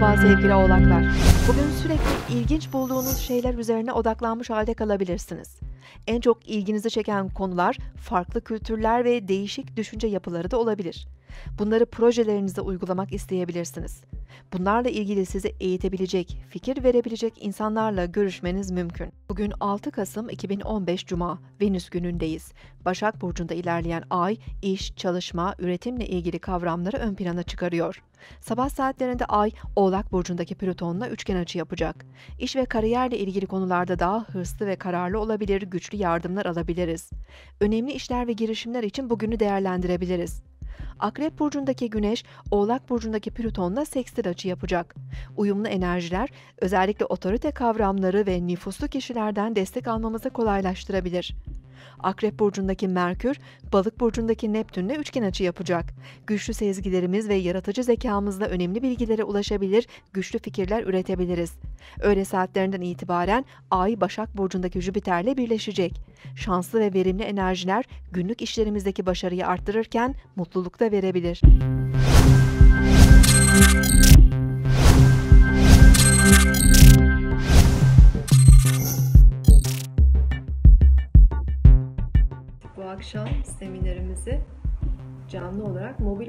Merhaba sevgili oğlaklar. Bugün sürekli ilginç bulduğunuz şeyler üzerine odaklanmış halde kalabilirsiniz. En çok ilginizi çeken konular farklı kültürler ve değişik düşünce yapıları da olabilir. Bunları projelerinize uygulamak isteyebilirsiniz. Bunlarla ilgili sizi eğitebilecek, fikir verebilecek insanlarla görüşmeniz mümkün. Bugün 6 Kasım 2015 Cuma, Venüs günündeyiz. Başak Burcu'nda ilerleyen ay, iş, çalışma, üretimle ilgili kavramları ön plana çıkarıyor. Sabah saatlerinde ay, Oğlak Burcu'ndaki Plüton'la üçgen açı yapacak. İş ve kariyerle ilgili konularda daha hırslı ve kararlı olabilir, güçlü yardımlar alabiliriz. Önemli işler ve girişimler için bugünü değerlendirebiliriz. Akrep burcundaki Güneş, Oğlak burcundaki Plüton'la sekstil açı yapacak. Uyumlu enerjiler özellikle otorite kavramları ve nüfuslu kişilerden destek almamızı kolaylaştırabilir. Akrep burcundaki Merkür, Balık burcundaki Neptün'le üçgen açı yapacak. Güçlü sezgilerimiz ve yaratıcı zekamızla önemli bilgilere ulaşabilir, güçlü fikirler üretebiliriz. Öğle saatlerinden itibaren Ay Başak burcundaki Jüpiter'le birleşecek. Şanslı ve verimli enerjiler günlük işlerimizdeki başarıyı arttırırken mutluluk da verebilir. Bu akşam seminerimizi canlı olarak mobil